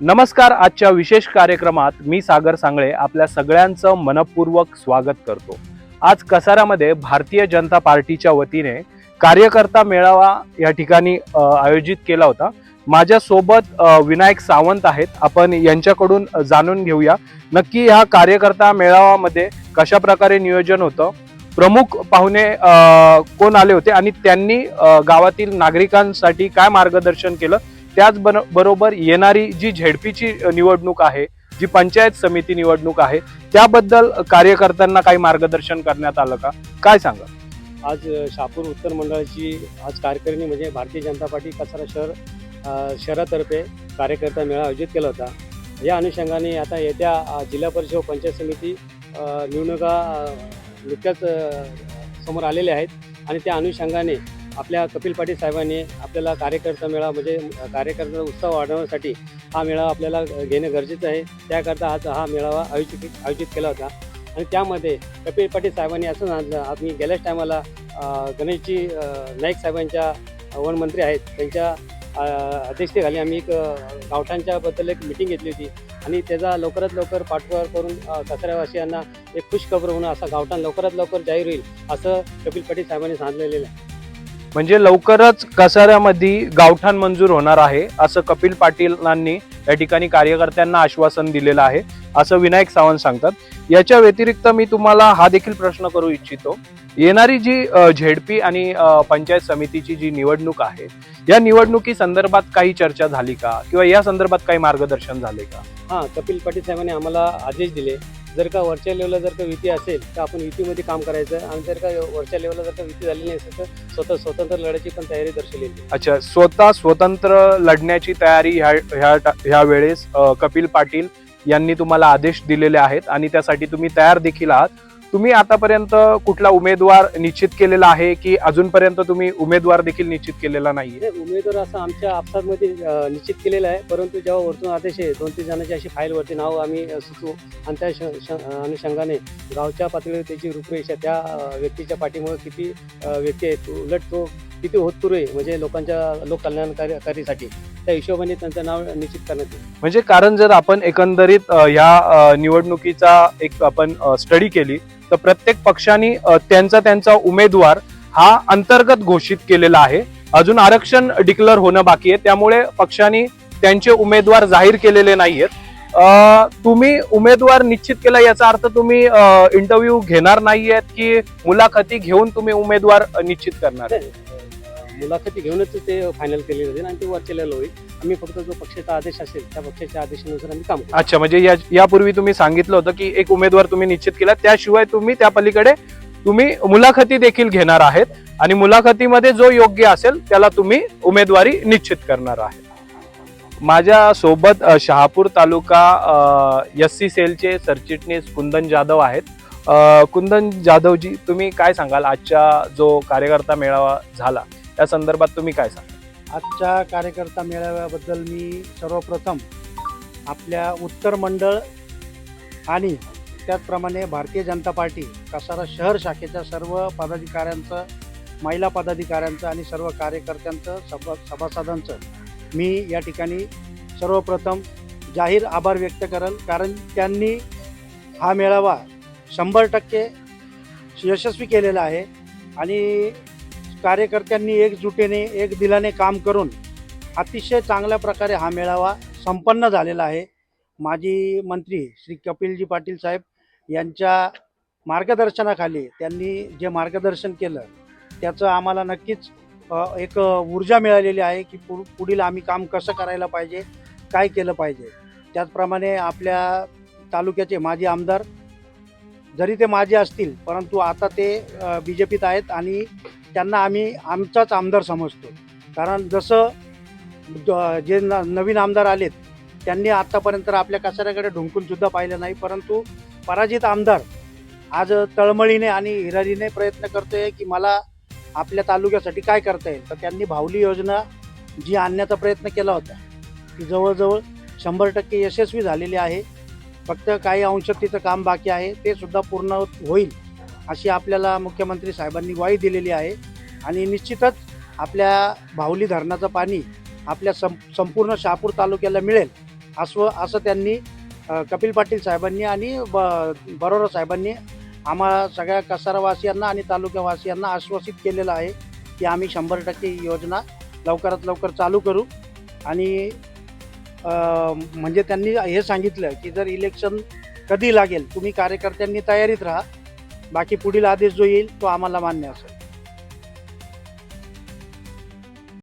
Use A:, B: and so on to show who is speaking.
A: नमस्कार आजच्या विशेष कार्यक्रमात मी सागर सांगळे आपल्या सगळ्यांचं मनपूर्वक स्वागत करतो. आज कसाऱ्यामध्ये भारतीय जनता पार्टीच्या वतीने कार्यकर्ता मेळावा या ठिकाणी आयोजित केला होता. माझ्या सोबत विनायक सावंत आहेत. आपण यांच्याकडून जाणून घेऊया नक्की ह्या कार्यकर्ता मेळाव्यामध्ये कशा प्रकारे नियोजन होतं. प्रमुख पाहुणे कोण आले होते आणि त्यांनी गावातील नागरिकांसाठी काय मार्गदर्शन केलं त्याच बन- बरोबर येणारी जी झेडपीची निवडणूक आहे जी पंचायत समिती निवडणूक आहे त्याबद्दल कार्यकर्त्यांना काही मार्गदर्शन करण्यात आलं का? काय सांगा
B: आज शापूर उत्तर मंडळाची आज कार्यकारिणी म्हणजे भारतीय जनता पार्टी कचरा शहर शहरातर्फे कार्यकर्ता मेळा आयोजित केला होता. या अनुषंगाने आता येत्या जिल्हा परिषद व पंचायत समिती निवडणुका नुकत्याच समोर आलेल्या आहेत आणि त्या अनुषंगाने आपल्या कपिल पाटील साहेबांनी आपल्याला कार्यकर्ता मेळा म्हणजे कार्यकर्ता उत्साह वाढवण्यासाठी हा मेळावा आपल्याला घेणं गरजेचं आहे. त्याकरता आज हा मेळावा आयोजित आयोजित केला होता. आणि त्यामध्ये कपिल पाटील साहेबांनी असं सांगितलं आम्ही गेल्याच टायमाला गणेशजी नाईक साहेबांच्या वनमंत्री आहेत. त्यांच्या अध्यक्षतेखाली आम्ही एक गावठांच्याबद्दल एक मिटिंग घेतली होती. आणि त्याचा लवकरात लवकर पाठपुरावा करून कचऱ्यावासियांना एक खुशखबर होणं असा गावठाण लवकरात लवकर जाहीर होईल असं कपिल पाटील साहेबांनी सांगितलेलं आहे.
A: म्हणजे लवकरच कसाऱ्यामध्ये गावठाण मंजूर होणार आहे असं कपिल पाटीलांनी या ठिकाणी कार्यकर्त्यांना आश्वासन दिलेलं आहे असं विनायक सावंत सांगतात. याच्या व्यतिरिक्त मी तुम्हाला हा देखील प्रश्न करू इच्छितो. येणारी जी झेडपी आणि पंचायत समितीची जी निवडणूक आहे या निवडणुकी संदर्भात काही चर्चा झाली का? किंवा या संदर्भात काही मार्गदर्शन झाले का?
B: हां कपिल पाटील साहेबांनी आम्हाला आदेश दिले. जर का वरच्या लेवलला जर का युती असेल तर आपण युतीमध्ये काम करायचं. आणि जर का वरच्या लेवलला जर का युती झाली नाही असेल तर स्वतः स्वतंत्र लढायची पण तयारी दर्शवली
A: अच्छा स्वतः स्वतंत्र लढण्याची तयारी ह्या ह्या ह्या वेळेस कपिल पाटील यांनी तुम्हाला आदेश दिलेले आहेत आणि त्यासाठी तुम्ही तयार देखील आहात. तुम्ही आतापर्यंत कुठला उमेदवार निश्चित केलेला आहे की अजूनपर्यंत तुम्ही उमेदवार देखील निश्चित केलेला नाहीये?
B: नाही, उमेदवार असं आमच्या आपसामध्ये निश्चित केलेला आहे परंतु जेव्हा वरतून आदेश आहे दोन तीन जणांची अशी फाईलवरती नाव आम्ही सुचू आणि त्या श- अनुषंगाने गावच्या पातळीवर त्याची रूपरेषा त्या व्यक्तीच्या पाठीमुळे किती व्यक्ती आहेत उलट तो किती होतपुर आहे म्हणजे लोकांच्या लोककल्याणकारीसाठी त्या हिशोबाने त्यांचं नाव निश्चित करण्यात येईल.
A: म्हणजे कारण जर आपण एकंदरीत ह्या निवडणुकीचा एक आपण स्टडी केली तर प्रत्येक पक्षाने त्यांचा त्यांचा उमेदवार हा अंतर्गत घोषित केलेला आहे. अजून आरक्षण डिक्लेअर होणं बाकी आहे. त्यामुळे पक्षांनी त्यांचे उमेदवार जाहीर केलेले नाहीयेत. तुम्ही उमेदवार निश्चित केला याचा अर्थ तुम्ही इंटरव्ह्यू घेणार नाहीयेत की मुलाखती घेऊन तुम्ही उमेदवार निश्चित करणार?
B: मुलाखती घेऊनच ते फायनल केले जातील आणि ते वर लेवल होईल. आम्ही फक्त जो पक्षाचा आदेश असेल त्या पक्षाच्या आदेशानुसार आम्ही काम करू
A: अच्छा म्हणजे या यापूर्वी तुम्ही सांगितलं होतं की एक उमेदवार तुम्ही निश्चित केला त्याशिवाय तुम्ही त्या पलीकडे तुम्ही मुलाखती देखील घेणार आहेत आणि मुलाखतीमध्ये जो योग्य असेल त्याला तुम्ही उमेदवारी निश्चित करणार आहे. माझ्या सोबत शहापूर तालुका एस सी सेलचे सरचिटणीस कुंदन जाधव आहेत. कुंदन जाधवजी तुम्ही काय सांगाल? आजच्या जो कार्यकर्ता मेळावा झाला या संदर्भात तुम्ही काय सांगा
C: आजच्या कार्यकर्ता मेळाव्याबद्दल मी सर्वप्रथम आपल्या उत्तर मंडळ आणि त्याचप्रमाणे भारतीय जनता पार्टी कसारा शहर शाखेच्या सर्व पदाधिकाऱ्यांचं महिला पदाधिकाऱ्यांचं आणि सर्व कार्यकर्त्यांचं सभा सभासदांचं मी या ठिकाणी सर्वप्रथम जाहीर आभार व्यक्त करेल. कारण त्यांनी हा मेळावा शंभर टक्के यशस्वी केलेला आहे. आणि कार्यकर्त्यांनी एकजुटीने एक दिलाने काम करून अतिशय चांगल्या प्रकारे हा मेळावा संपन्न झालेला आहे. माजी मंत्री श्री कपिलजी पाटील साहेब यांच्या मार्गदर्शनाखाली त्यांनी जे मार्गदर्शन केलं त्याचं आम्हाला नक्कीच एक ऊर्जा मिळालेली आहे की पु पुढील आम्ही काम कसं करायला पाहिजे काय केलं पाहिजे. त्याचप्रमाणे आपल्या तालुक्याचे माजी आमदार जरी ते माजी असतील परंतु आता ते बी जे पीत आहेत आणि त्यांना आम्ही आमचाच आमदार समजतो. कारण जसं द- जे न नवीन आमदार आलेत त्यांनी आत्तापर्यंत आपल्या कचऱ्याकडे ढुंकूनसुद्धा पाहिलं नाही. परंतु पराजित आमदार आज तळमळीने आणि हिरारीने प्रयत्न करतोय की मला आपल्या तालुक्यासाठी काय करता येईल? तर त्यांनी भावली योजना जी आणण्याचा प्रयत्न केला होता ती जवळजवळ शंभर टक्के यशस्वी झालेली आहे. फक्त काही अंश तिचं काम बाकी आहे ते सुद्धा पूर्ण होईल. अशी आपल्याला मुख्यमंत्री साहेबांनी ग्वाही दिलेली आहे. आणि निश्चितच आपल्या भावली धरणाचं पाणी आपल्या सं संपूर्ण शहापूर तालुक्याला मिळेल असं असं त्यांनी कपिल पाटील साहेबांनी आणि ब बरोरा साहेबांनी आम्हा सगळ्या कसारावासियांना आणि तालुक्यावासियांना आश्वासित केलेलं आहे की आम्ही शंभर टक्के योजना लवकरात लवकर चालू करू. आणि म्हणजे त्यांनी हे सांगितलं की जर इलेक्शन कधी लागेल तुम्ही कार्यकर्त्यांनी तयारीत राहा. बाकी पुढील आदेश जो येईल तो आम्हाला मान्य असेल.